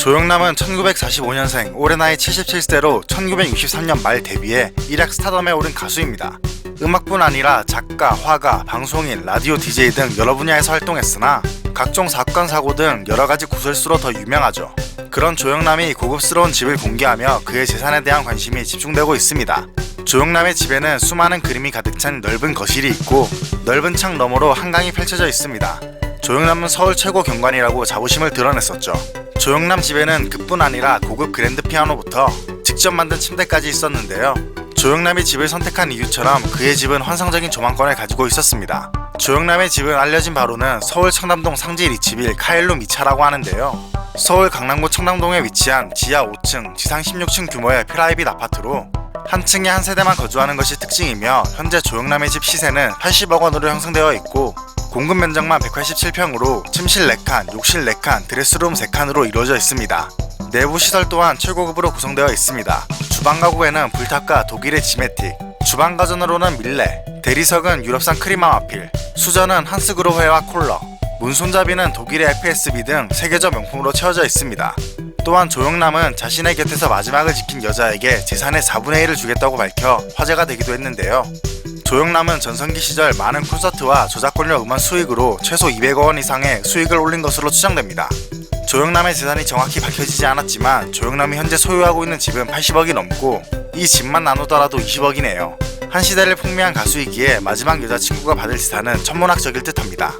조영남은 1945년생, 올해 나이 77세로 1963년 말 데뷔해 일약 스타덤에 오른 가수입니다. 음악뿐 아니라 작가, 화가, 방송인, 라디오 DJ 등 여러 분야에서 활동했으나 각종 사건 사고 등 여러 가지 구설수로 더 유명하죠. 그런 조영남이 고급스러운 집을 공개하며 그의 재산에 대한 관심이 집중되고 있습니다. 조영남의 집에는 수많은 그림이 가득 찬 넓은 거실이 있고 넓은 창 너머로 한강이 펼쳐져 있습니다. 조영남은 서울 최고 경관이라고 자부심을 드러냈었죠. 조영남 집에는 그뿐 아니라 고급 그랜드 피아노부터 직접 만든 침대까지 있었는데요. 조영남이 집을 선택한 이유처럼 그의 집은 환상적인 조망권을 가지고 있었습니다. 조영남의 집은 알려진 바로는 서울 청담동 상지 리치빌 카일로 미차라고 하는데요. 서울 강남구 청담동에 위치한 지하 5층, 지상 16층 규모의 프라이빗 아파트로 한 층에 한 세대만 거주하는 것이 특징이며 현재 조영남의 집 시세는 80억 원으로 형성되어 있고 공급 면적만 187평으로 침실 4칸, 욕실 4칸, 드레스룸 3칸으로 이루어져 있습니다. 내부 시설 또한 최고급으로 구성되어 있습니다. 주방 가구에는 불탑과 독일의 지메틱, 주방 가전으로는 밀레, 대리석은 유럽산 크리마 마필, 수전은 한스그로회와 콜러, 문 손잡이는 독일의 FSB 등 세계적 명품으로 채워져 있습니다. 또한 조영남은 자신의 곁에서 마지막을 지킨 여자에게 재산의 4분의 1을 주겠다고 밝혀 화제가 되기도 했는데요. 조영남은 전성기 시절 많은 콘서트와 저작권료 음원 수익으로 최소 200억 원 이상의 수익을 올린 것으로 추정됩니다. 조영남의 재산이 정확히 밝혀지지 않았지만 조영남이 현재 소유하고 있는 집은 80억이 넘고 이 집만 나누더라도 20억이네요. 한 시대를 풍미한 가수이기에 마지막 여자친구가 받을 재산은 천문학적일 듯합니다.